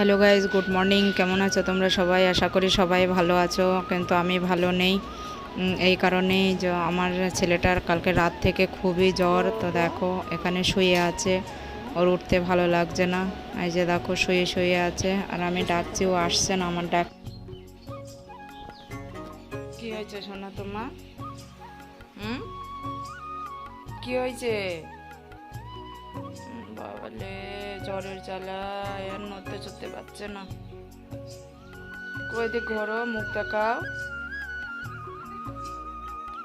Hello guys good morning কেমন আছো তোমরা সবাই? আশা করি সবাই ভালো আছো, কিন্তু আমি ভালো নেই। এই কারণেই যে আমার ছেলেটার কালকে রাত থেকে খুবই জ্বর। তো দেখো, এখানে শুয়ে আছে। ওর উঠতে ভালো লাগছে না। এই যে দেখো, শুয়ে শুয়ে আছে। আর আমি ডাকছি, ও আসছে না আমার ডাক কি হয়েছে সোনা তোমার হুম? কি হয়েছে? বাবালে জ্বরের জ্বালা আর নড়তে চড়তে পারছে না। কই দিক ঘরো, মুখ দেখাও।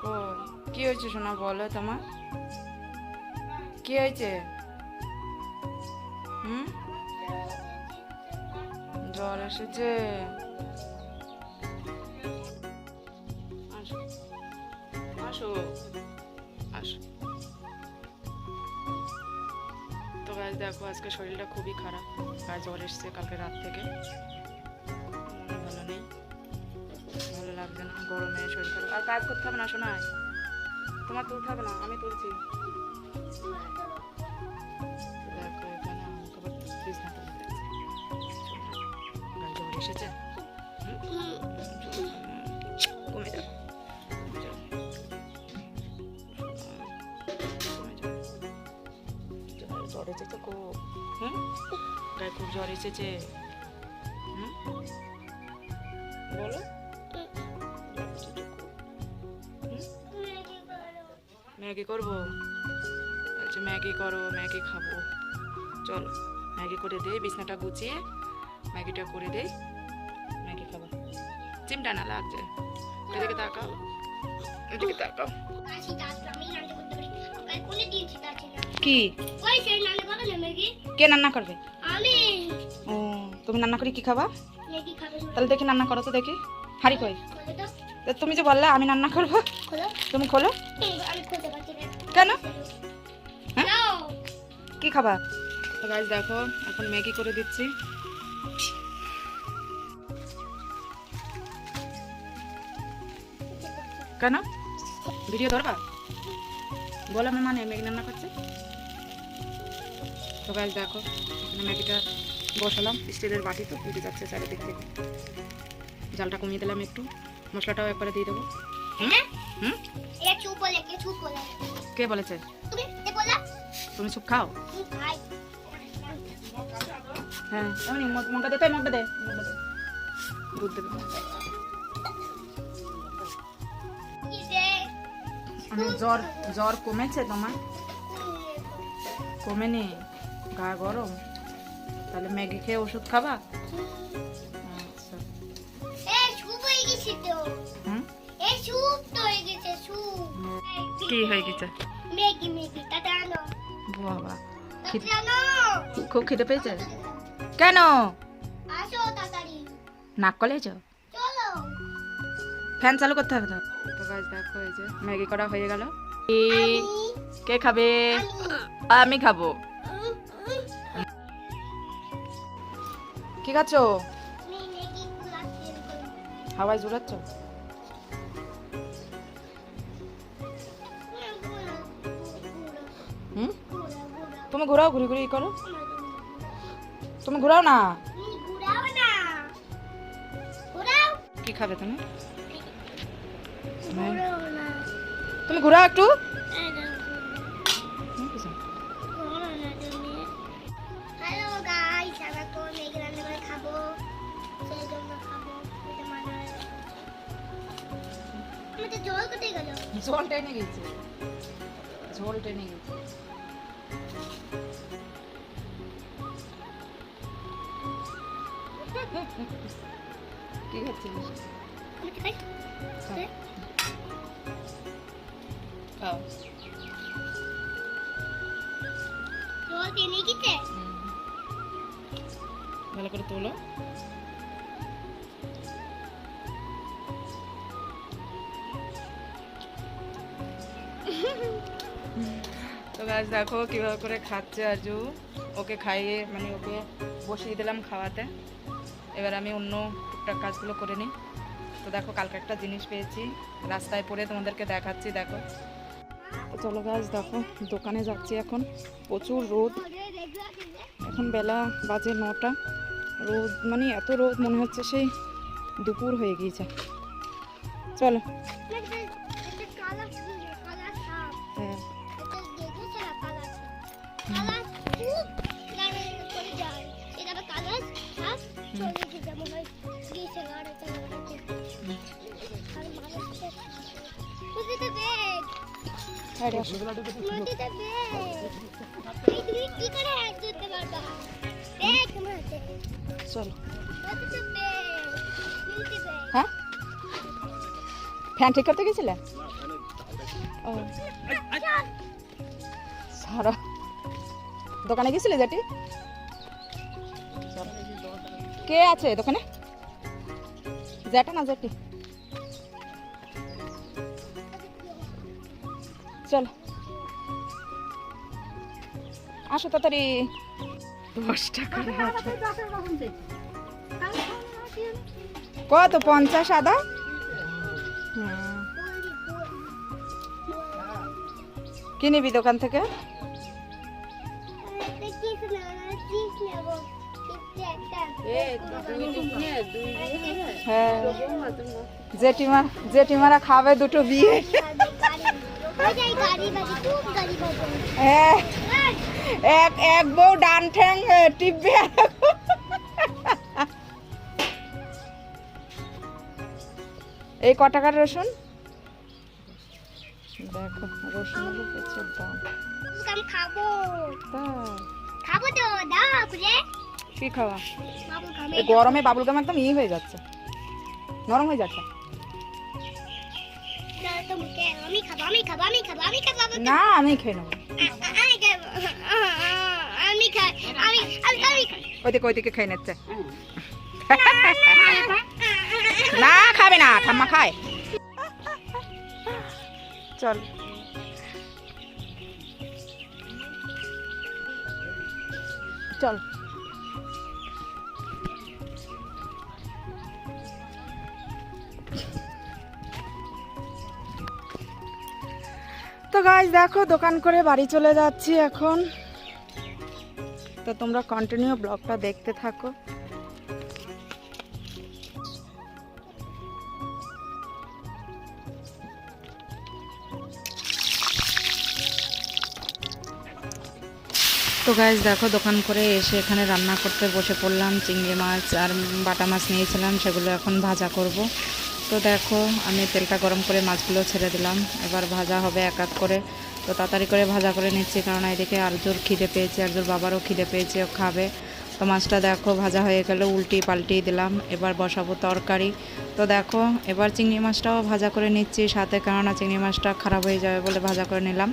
কই, কি হয়েছে শোনা বলো তোমার কি হয়েছে? হুম? জ্বর এসেছে। আসো। আসো। গাছ দেখো, আজকে শরীরটা খুবই খারাপ। গায়ে জ্বর এসছে কালকে রাত থেকে। ভালো নেই। ভালো লাগছে না, গরমে শরীর খারাপ। আর কাজ করতে হবে না শোনায় তোমার তুলতে হবে না, আমি তুলছি। দেখো, এখানে জ্বর এসেছে? জ্বর- এসেছে খুব হুম? গায়ে খুব জ্বর এসেছে। হুম? বলো? ম্যাগি করব? বলছে ম্যাগি করো ম্যাগি খাব। চলো ম্যাগি করে দেই বিছনাটা গুছিয়ে ম্যাগিটা করে দেই ম্যাগি খাব চিমটা না লাগছে। এদিকে তাকাও। এদিকে তাকাও। কি? কে রান্না করবে? ও তুমি রান্না করে কি খাবা? তাহলে দেখি রান্না করো তো দেখি। হাড়ি কই? তো। তুমি যে বললে আমি রান্না করব খোলো। তুমি খোলো। কেন? হ্যাঁ? কি খাবা? তো গাছ দেখো এখন ম্যাগি করে দিচ্ছি। কেন? ভিডিও ধরবা? বলো আমি মানে ম্যাগি রান্না করছে? তো গাছ দেখো এখানে ম্যাগিটা বসালাম স্টিলের বাটি তো উঠে যাচ্ছে চারিদিক থেকে। জালটা কমিয়ে দিলাম একটু মশলাটাও একবারে দিয়ে দেবো। হ্যাঁ? কে বলেছে? তুমি চুপ খাও? হ্যাঁ এমনি মগ- মগটা দে তাই মগটা দে। মগটা দে দুধ দেবে। কি দে জ্বর জ্বর কমেছে তোমার? কমেনি। গা গরম তাহলে ম্যাগি খেয়ে ওষুধ খাবা? আচ্ছা। কি হয়ে গেছে? বাবা খুব খিদে পেয়েছে? কেন? নাক কলেছ? ফ্যান চালু করতে হবে তো। দেখো এই যে ম্যাগি করা হয়ে গেল। কে? খাবে? আমি খাব। কি খাচ্ছ? হাওয়ায় জোড়াচ্ছ? হুম? তুমি ঘোরাও ঘুরি ঘুরি করো। তুমি ঘোরাও না? কি খাবে তুমি? তুমি ঘোরাও একটু। জল কোথায় গেল। ঝোল টেনে গেছে। ঝোল টেনে গেছে। কি। খাও। জল টেনে গেছে? ভালো করে তোলো। তো গাছ দেখো কীভাবে করে খাচ্ছে আজু। ওকে খাইয়ে মানে ওকে বসিয়ে দিলাম খাওয়াতে। এবার আমি অন্য টুকটাক কাজগুলো করে নিই। তো দেখো, কালকে একটা জিনিস পেয়েছি। রাস্তায় পড়ে তোমাদেরকে দেখাচ্ছি, দেখো। তো চলো গাছ দেখো, দোকানে যাচ্ছি এখন। প্রচুর রোদ। এখন বেলা বাজে নটা। রোদ মানে এত রোদ মনে হচ্ছে সেই দুপুর হয়ে গিয়েছে। চলো। হ্যাঁ। ফ্যান ঠিক করতে গেছিলে? ও। সারা। দোকানে গেছিলে যেটি। কে আছে দোকানে? জ্যাটা না জ্যাটি চলো। আসো তাড়াতাড়ি। দশ টাকা কত পঞ্চাশ আদা? হুম। কি নিবি দোকান থেকে? হ্যাঁ জেঠিমা জেঠিমারা খাবে দুটো বিয়ে। হ্যাঁ এক এক বউ ডান ঠ্যাং টিপবে এই ক টাকার রসুন? দেখো প্রচুর দাম। খাব। খাব তো দাও কি খাওয়া? গরমে বাবুল গাম একদম ই হয়ে যাচ্ছে। নরম হয়ে যাচ্ছে। না, আমি খেয়ে নেব। খেয়ে নিচ্ছে। না, খাবে না খায়। চল। চল। তো গাইজ দেখো, দোকান করে বাড়ি চলে যাচ্ছি এখন। তো তোমরা কন্টিনিউ ব্লগটা দেখতে থাকো। তো গাইজ দেখো, দোকান করে এসে এখানে রান্না করতে বসে পড়লাম। চিংড়ি মাছ আর বাটা মাছ নিয়েছিলাম, সেগুলো এখন ভাজা করব। তো দেখো, আমি তেলটা গরম করে মাছগুলো ছেড়ে দিলাম। এবার ভাজা হবে এক এক করে। তো তাড়াতাড়ি করে ভাজা করে নিচ্ছি, কারণ এদিকে আরজোর খিদে পেয়েছে, আরজোর বাবারও খিদে পেয়েছে, ও খাবে। তো মাছটা দেখো, ভাজা হয়ে গেল, উল্টি পাল্টি দিলাম। এবার বসাবো তরকারি। তো দেখো, এবার চিংড়ি মাছটাও ভাজা করে নিচ্ছি সাথে, কেননা চিংড়ি মাছটা খারাপ হয়ে যাবে বলে ভাজা করে নিলাম।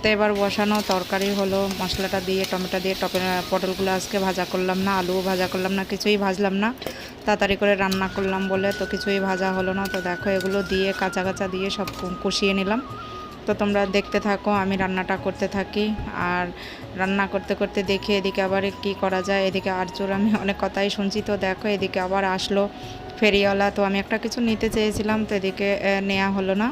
তো এবার বসানো তরকারি হলো, মশলাটা দিয়ে, টমেটো দিয়ে টপে পটলগুলো আজকে ভাজা করলাম না, আলুও ভাজা করলাম না, কিছুই ভাজলাম না। তাড়াতাড়ি করে রান্না করলাম বলে তো কিছুই ভাজা হলো না। তো দেখো এগুলো দিয়ে কাঁচা কাঁচা দিয়ে সব কষিয়ে নিলাম। তো তোমরা দেখতে থাকো, আমি রান্নাটা করতে থাকি। আর রান্না করতে করতে দেখি এদিকে আবার কি করা যায়। এদিকে আরজোর আমি অনেক কথাই শুনছি। তো দেখো এদিকে আবার আসলো ফেরিওয়ালা। তো আমি একটা কিছু নিতে চেয়েছিলাম, তো এদিকে নেওয়া হলো না।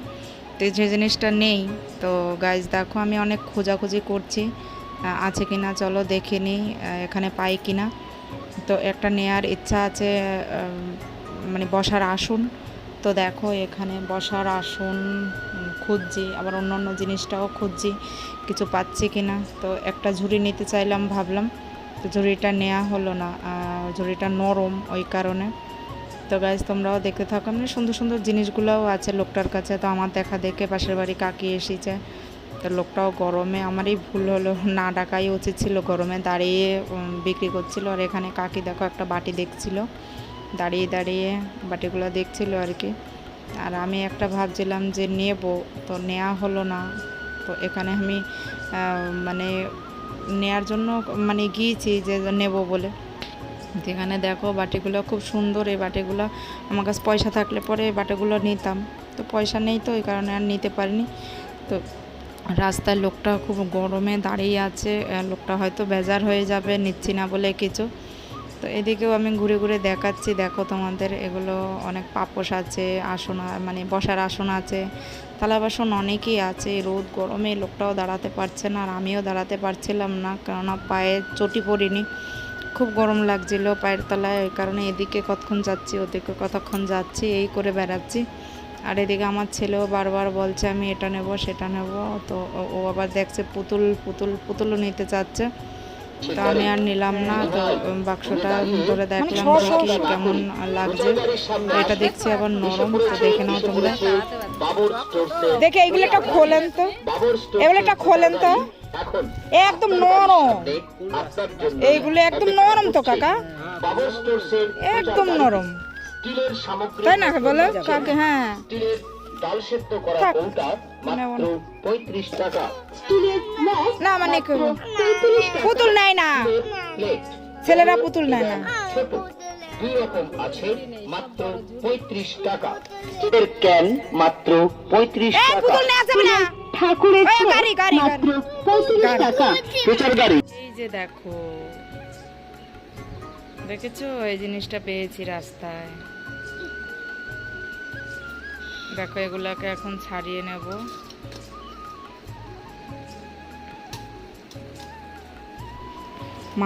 তো যে জিনিসটা নেই, তো গাইজ দেখো আমি অনেক খোঁজাখুঁজি করছি আছে কি না চলো দেখে নিই এখানে পাই কি না তো একটা নেয়ার ইচ্ছা আছে মানে বসার আসন। তো দেখো এখানে বসার আসন খুঁজছি, আবার অন্য অন্য জিনিসটাও খুঁজছি, কিছু পাচ্ছি কি না তো একটা ঝুড়ি নিতে চাইলাম, ভাবলাম, তো ঝুড়িটা নেওয়া হলো না ঝুড়িটা নরম ওই কারণে। তো গাইজ তোমরাও দেখতে থাকো। মানে সুন্দর সুন্দর জিনিসগুলোও আছে লোকটার কাছে। তো আমার দেখা দেখে পাশের বাড়ি কাকি এসেছে। তো লোকটাও গরমে, আমারই ভুল হলো, না ডাকাই উচিত ছিল গরমে। দাঁড়িয়ে বিক্রি করছিল। আর এখানে কাকি দেখো, একটা বাটি দেখছিল। দাঁড়িয়ে দাঁড়িয়ে বাটিগুলো দেখছিল আর কি। আর আমি একটা ভাবছিলাম যে নেব, তো নেওয়া হলো না। তো এখানে আমি মানে নেয়ার জন্য মানে গিয়েছি যে নেব বলে। যেখানে দেখো বাটিগুলো খুব সুন্দর, এই বাটিগুলো আমার কাছে পয়সা থাকলে পরে এই বাটিগুলো নিতাম। তো পয়সা নেই তো, এই কারণে আর নিতে পারিনি। তো রাস্তায় লোকটা খুব গরমে দাঁড়িয়ে আছে লোকটা হয়তো বেজার হয়ে যাবে, নিচ্ছি না বলে কিছু। তো এদিকেও আমি ঘুরে ঘুরে দেখাচ্ছি, দেখো তোমাদের এগুলো অনেক পাপোশ আছে, আসন মানে বসার আসন আছে। থালা বাসন অনেকই আছে রোদ গরমে লোকটাও দাঁড়াতে পারছে না, আর আমিও দাঁড়াতে পারছিলাম না, কেননা পায়ে চটি পড়িনি। খুব গরম লাগছিল পায়ের তলায়, ওই কারণে এদিকে কতক্ষণ যাচ্ছি, ওদিকে কতক্ষণ যাচ্ছি, এই করে বেড়াচ্ছি। আর এদিকে আমার ছেলেও বারবার বলছে, আমি এটা নেব, সেটা নেব। তো ও- আবার দেখছে পুতুল পুতুল, পুতুলও নিতে চাচ্ছে। তো আমি আর নিলাম না তো বাক্সটা ধরে দেখলাম কি কেমন লাগছে। এটা দেখছি আবার নরম তো দেখে নাও তোমরা। দেখে এগুলো একটা খোলেন তো। এগুলো একটা খোলেন তো। একদম নরম। এইগুলো একদম নরম তো কাকা। একদম নরম। তাই না বলো? কাকে? হ্যাঁ। থাক। নেব না। না মানে পুতুল নেয় না। ছেলেরা পুতুল নেয় না। দুই রকম আছে মাত্র পঁয়ত্রিশ টাকা। এর ক্যান মাত্র পঁয়ত্রিশ টাকা। পুতুল নেওয়া যাবে না ঠাকুরের ওই গাড়ি গাড়ি গাড়ি। পঁয়ত্রিশ টাকা। প্রচার গাড়ি। এই যে দেখো। দেখেছ? এই জিনিসটা পেয়েছি রাস্তায়। দেখো এগুলাকে এখন ছাড়িয়ে নেব।